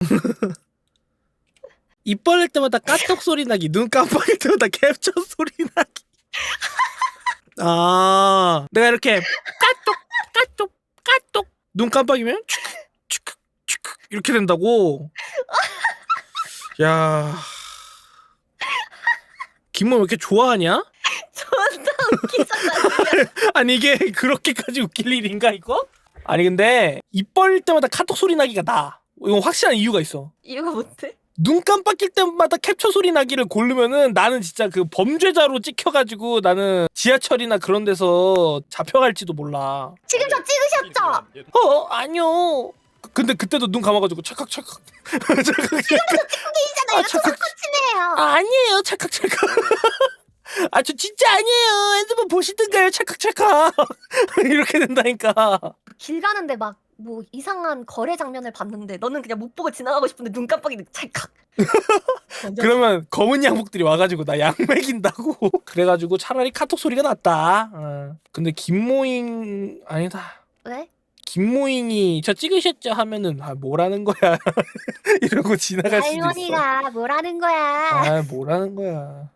입 벌릴 때마다 까똑 소리 나기, 눈 깜빡일 때마다 캡처 소리 나기. 아, 내가 이렇게 까똑, 까똑, 까똑, 눈 깜빡이면 추크, 추크 이렇게 된다고. 야, 김모 왜 이렇게 좋아하냐? 존나 웃기잖아. 아니 이게 그렇게까지 웃길 일인가 이거? 아니 근데 입 벌릴 때마다 카톡 소리 나기가 나. 이건 확실한 이유가 있어. 이유가 뭔데? 눈 깜빡일 때마다 캡처 소리 나기를 고르면은 나는 진짜 그 범죄자로 찍혀가지고 나는 지하철이나 그런 데서 잡혀갈지도 몰라. 지금 저 찍으셨죠? 어 아니요. 근데 그때도 눈 감아가지고 찰칵 찰칵. 찰칵 찰칵. 이잖아요. 아, 잠깐. 코치네요. 아, 아니에요 찰칵 찰칵. 아 저 진짜 아니에요. 핸드폰 보시든가요 찰칵 찰칵. 이렇게 된다니까. 길 가는데 막 뭐 이상한 거래 장면을 봤는데 너는 그냥 못 보고 지나가고 싶은데 눈 깜빡이는 찰칵. 그러면 검은 양복들이 와가지고 나양 먹인다고 그래가지고 차라리 카톡 소리가 낫다 어. 근데 김모잉 아니다 왜? 김모잉이 저 찍으셨죠 하면은 아 뭐라는 거야 이러고 지나갈 수도 있어 할머니가 뭐라는 거야? 아 뭐라는 거야